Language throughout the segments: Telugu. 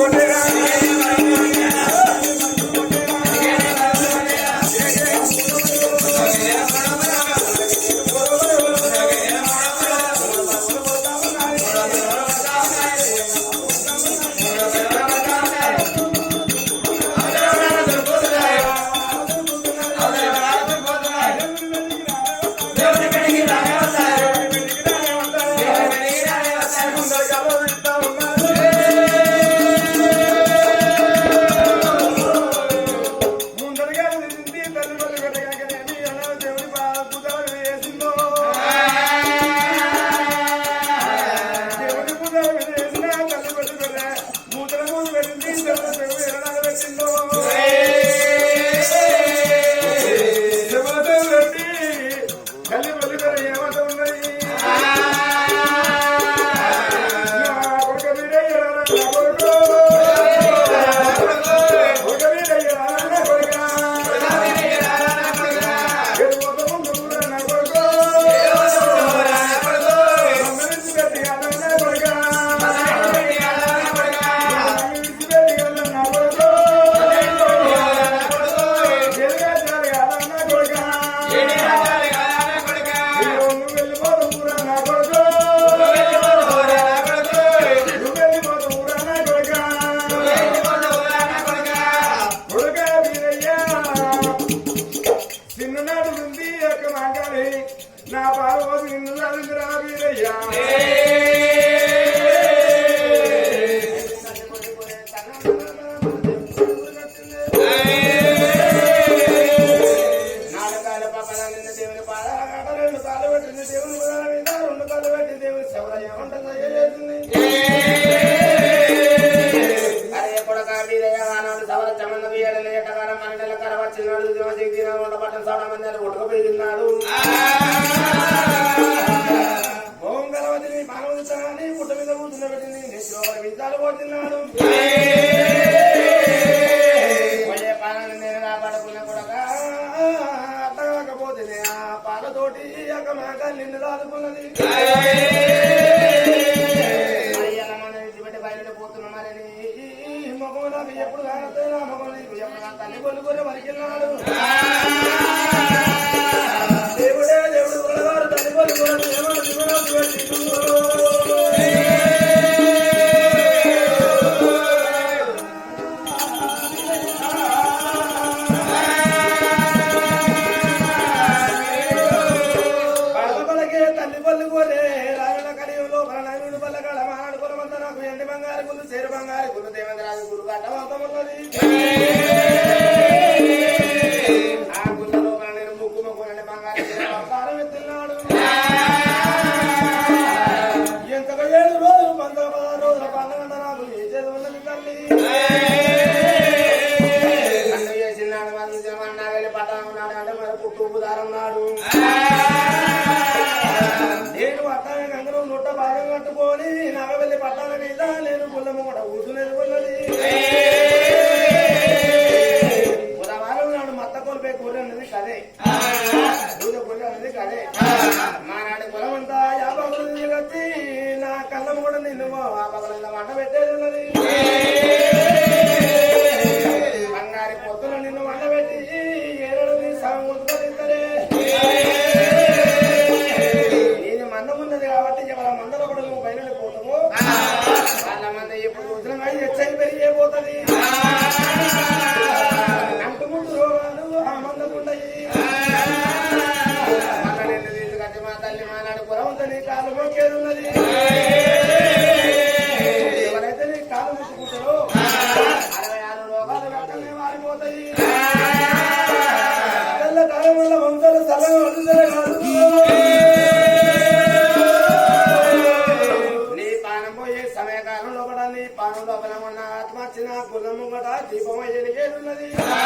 জীবনের உண்டதையே గురువు ఎండి బంగారు గురు చేరు బంగారు గురు దేవేంద్రాజు గురు అడ్డమవుతామన్నది ఆ ముక్కు మొక్కునండి బంగారం ఎత్తున్నాడు ఎంతగా ఏడు రోజులు పంతొమ్మిది రోజుల పంతొమ్మిది నాకు ఏ చేతి ఉన్నది తల్లి? చేసినాడు వాళ్ళు జమన్నాడు అంటే మరి పుట్టు దారన్నాడు. ఎక్సైజ్ పెరిగిపోతుంది ¡Tipo, mañana que!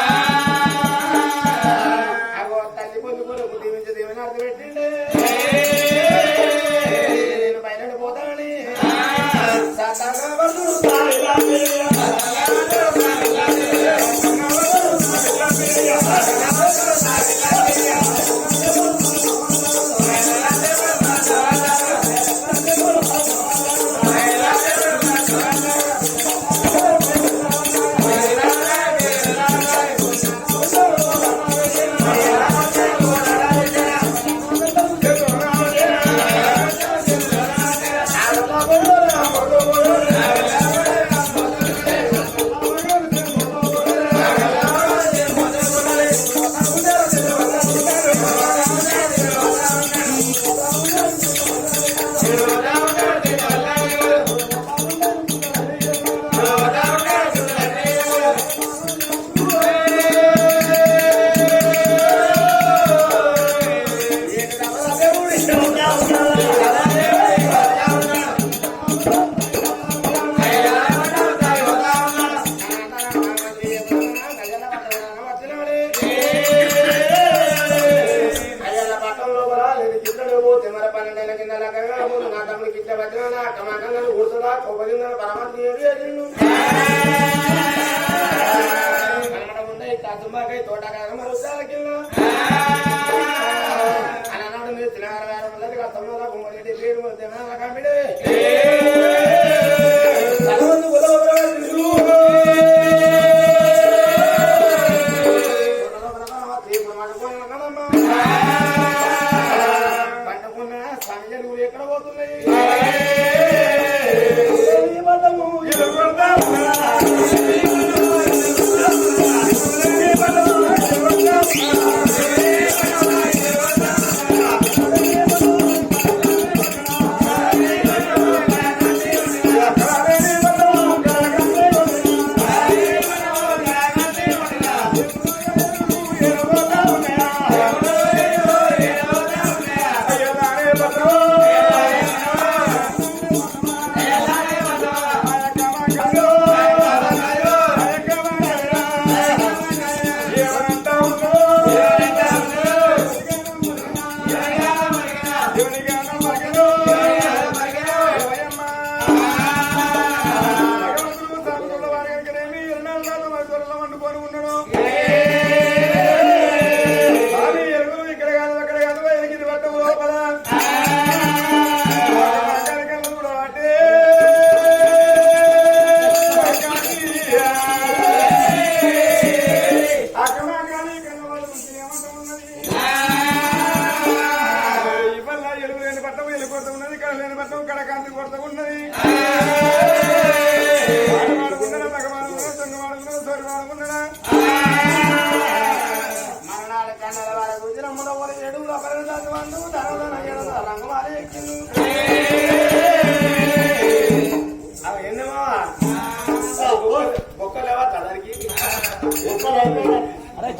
ಆಗಿಲ್ಲ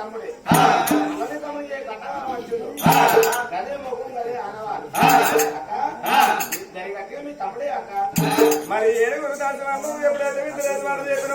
తమ్ముడే. తమ్ముడి ఏ గట మంచుడు. గదే మొగం గదే ఆనవాడు మీ తమ్ముడే అక్క. మరి ఏడు గురుదాసు ఎప్పుడైతే విశ్రాంతి వాడు చెప్పిన